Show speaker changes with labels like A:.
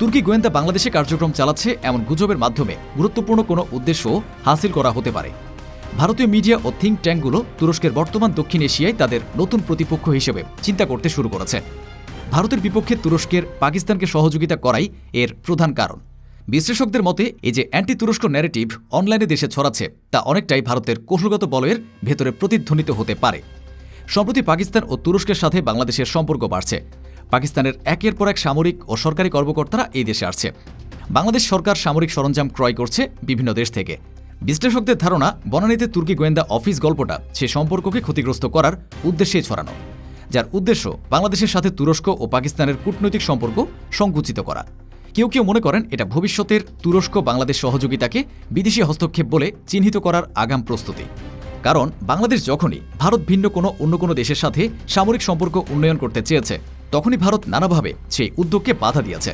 A: তুর্কি গোয়েন্দা বাংলাদেশে কার্যক্রম চালাচ্ছে এমন গুজবের মাধ্যমে গুরুত্বপূর্ণ কোনো উদ্দেশ্য হাসিল করা হতে পারে। ভারতীয় মিডিয়া ও থিঙ্ক ট্যাঙ্কগুলো তুরস্কের বর্তমান দক্ষিণ এশিয়ায় তাদের নতুন প্রতিপক্ষ হিসেবে চিন্তা করতে শুরু করেছে। ভারতের বিপক্ষে তুরস্কের পাকিস্তানকে সহযোগিতা করাই এর প্রধান কারণ। বিশ্লেষকদের মতে, এই যে অ্যান্টি তুরস্ক ন্যারেটিভ অনলাইনে দেশে ছড়াচ্ছে, তা অনেকটাই ভারতের কৌশলগত বলয়ের ভেতরে প্রতিধ্বনিত হতে পারে। সম্প্রতি পাকিস্তান ও তুরস্কের সাথে বাংলাদেশের সম্পর্ক বাড়ছে। পাকিস্তানের একের পর এক সামরিক ও সরকারি কর্মকর্তারা এই দেশে আসছে। বাংলাদেশ সরকার সামরিক সরঞ্জাম ক্রয় করছে বিভিন্ন দেশ থেকে। বিশ্লেষকদের ধারণা, বনানীতে তুর্কি গোয়েন্দা অফিস গল্পটা সে সম্পর্ককে ক্ষতিগ্রস্ত করার উদ্দেশ্যেই ছড়ানো, যার উদ্দেশ্য বাংলাদেশের সাথে তুরস্ক ও পাকিস্তানের কূটনৈতিক সম্পর্ক সংকুচিত করা। কেউ কেউ মনে করেন এটা ভবিষ্যতের তুরস্ক বাংলাদেশ সহযোগিতাকে বিদেশি হস্তক্ষেপ বলে চিহ্নিত করার আগাম প্রস্তুতি। কারণ বাংলাদেশ যখনই ভারত ভিন্ন কোনো অন্য কোনো দেশের সাথে সামরিক সম্পর্ক উন্নয়ন করতে চেয়েছে তখনই ভারত নানাভাবে সেই উদ্যোগকে বাধা দিয়েছে।